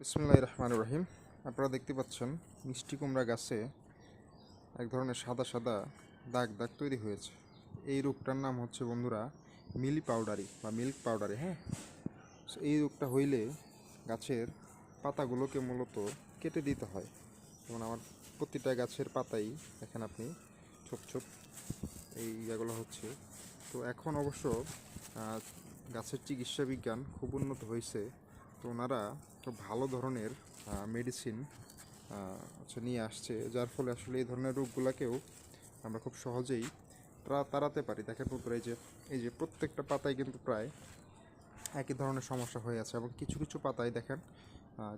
বিসমুল্লাহ রহমান রহিম আপনারা দেখতে পাচ্ছেন মিষ্টি কুমড়া গাছে এক ধরনের সাদা সাদা দাগ দাগ তৈরি হয়েছে। এই রোগটার নাম হচ্ছে বন্ধুরা মিলি পাউডারি বা মিল্ক পাউডারি হ্যাঁ? এই রোগটা হইলে গাছের পাতাগুলোকে মূলত কেটে দিতে হয়। যেমন আমার প্রতিটা গাছের পাতাই দেখেন আপনি, ছোপ ছোপ এই ইয়েগুলো হচ্ছে। তো এখন অবশ্য গাছের চিকিৎসা বিজ্ঞান খুব উন্নত হয়েছে তো ওনারা খুব ভালো ধরনের মেডিসিন হচ্ছে নিয়ে আসছে, যার ফলে আসলে এই ধরনের রোগগুলোকেও আমরা খুব সহজেই তাড়াতে পারি। দেখেন বন্ধুরা এই যে এই যে প্রত্যেকটা পাতায় কিন্তু প্রায় একই ধরনের সমস্যা হয়ে আছে এবং কিছু কিছু পাতায় দেখেন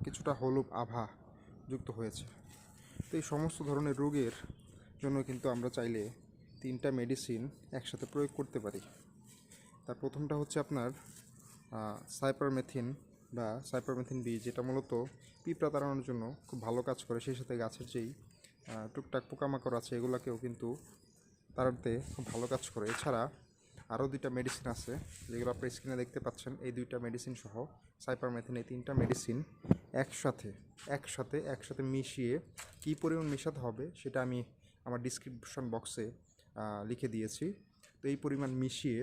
কিছুটা হলুদ আভা যুক্ত হয়েছে। তো এই সমস্ত ধরনের রোগের জন্য কিন্তু আমরা চাইলে তিনটা মেডিসিন একসাথে প্রয়োগ করতে পারি। তার প্রথমটা হচ্ছে আপনার সাইপারমেথিন বা সাইপারমেথিন বি, যেটা মূলত পিঁপড়া তাড়ানোর জন্য খুব ভালো কাজ করে, সেই সাথে গাছের যেই টুকটাক পোকামাকড় আছে, এগুলোকেও কিন্তু তাড়াতে খুব ভালো কাজ করে। এছাড়া আরও দুইটা মেডিসিন আছে, যেগুলো আপনি স্ক্রিনে দেখতে পাচ্ছেন, এই দুইটা মেডিসিন সহ সাইপারমেথিন, এই তিনটা মেডিসিন একসাথে একসাথে একসাথে মিশিয়ে কী পরিমাণ মেশাতে হবে, সেটা আমি আমার ডিসক্রিপশন বক্সে লিখে দিয়েছি। তো এই পরিমাণ মিশিয়ে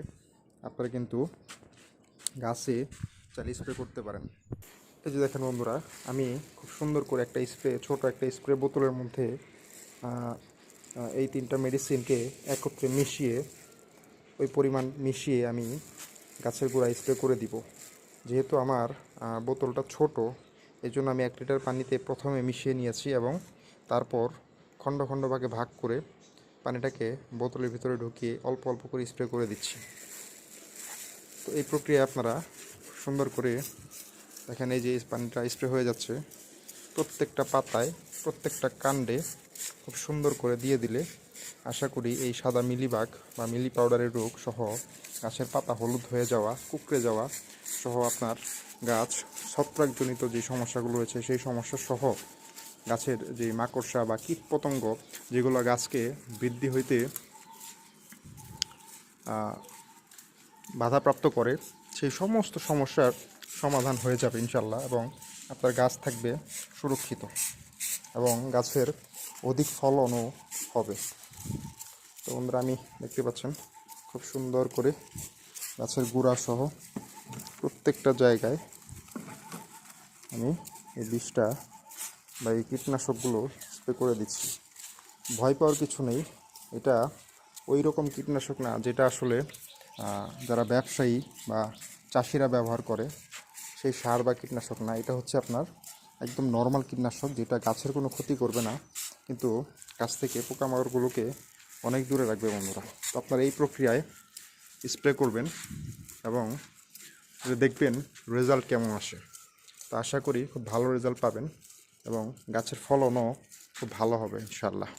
আপনারা কিন্তু গাছে চালিয়ে স্প্রে করতে পারেন। এই যে দেখেন বন্ধুরা, আমি খুব সুন্দর করে একটা স্প্রে ছোট একটা স্প্রে বোতলের মধ্যে এই তিনটা মেডিসিনকে একত্রে মিশিয়ে, ওই পরিমাণ মিশিয়ে আমি গাছের গোড়ায় স্প্রে করে দিব। যেহেতু আমার বোতলটা ছোট এই জন্য আমি এক লিটার পানিতে প্রথমে মিশিয়ে নিয়েছি এবং তারপর খণ্ড খণ্ড ভাগে ভাগ করে পানিটাকে বোতলের ভিতরে ঢুকিয়ে অল্প অল্প করে স্প্রে করে দিচ্ছি। তো এই প্রক্রিয়া আপনারা সুন্দর করে দেখেন এই যে পানিটা স্প্রে হয়ে যাচ্ছে। প্রত্যেকটা পাতায়, প্রত্যেকটা কাণ্ডে খুব সুন্দর করে দিয়ে দিলে আশা করি এই সাদা মিলিবাগ বা মিলি পাউডারের রোগ সহ গাছের পাতা হলুদ হয়ে যাওয়া, কুকড়ে যাওয়া সহ আপনার গাছ, ছত্রাকজনিত যে সমস্যাগুলো রয়েছে সেই সমস্যা সহ গাছের যে মাকড়সা বা কীট পতঙ্গ যেগুলো গাছকে বৃদ্ধি হইতে বাধাপ্রাপ্ত করে সেই সমস্ত সমস্যার সমাধান হয়ে যাবে ইনশাল্লাহ এবং আপনার গাছ থাকবে সুরক্ষিত এবং গাছের অধিক ফলনও হবে। তো বন্ধুরা, আমি দেখতে পাচ্ছেন খুব সুন্দর করে গাছের গুঁড়া সহ প্রত্যেকটা জায়গায় আমি এই বিষটা বা এই কীটনাশকগুলো স্প্রে করে দিচ্ছি। ভয় পাওয়ার কিছু নেই, এটা ওই রকম কীটনাশক না যেটা আসলে যারা ব্যবসায়ী বা চাষিরা ব্যবহার করে, সেই সার বা কীটনাশক না, এটা হচ্ছে আপনার একদম নর্মাল কীটনাশক যেটা গাছের কোনো ক্ষতি করবে না, কিন্তু গাছ থেকে পোকামাকড়গুলোকে অনেক দূরে রাখবে বন্ধুরা। তো আপনার এই প্রক্রিয়ায় স্প্রে করবেন এবং দেখবেন রেজাল্ট কেমন আসে। তো আশা করি খুব ভালো রেজাল্ট পাবেন এবং গাছের ফলনও খুব ভালো হবে ইনশাল্লাহ